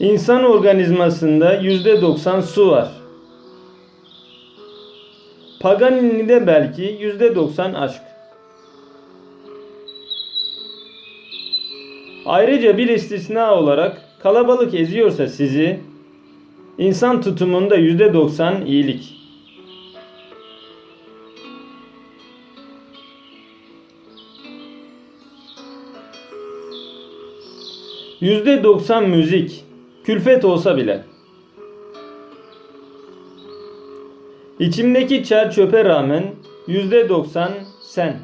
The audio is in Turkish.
İnsan organizmasında %90 su var. Paganini'de belki %90 aşk. Ayrıca bir istisna olarak kalabalık eziyorsa sizi, insan tutumunda %90 iyilik. %90 müzik, külfet olsa bile. İçimdeki çer çöpe rağmen %90 sen.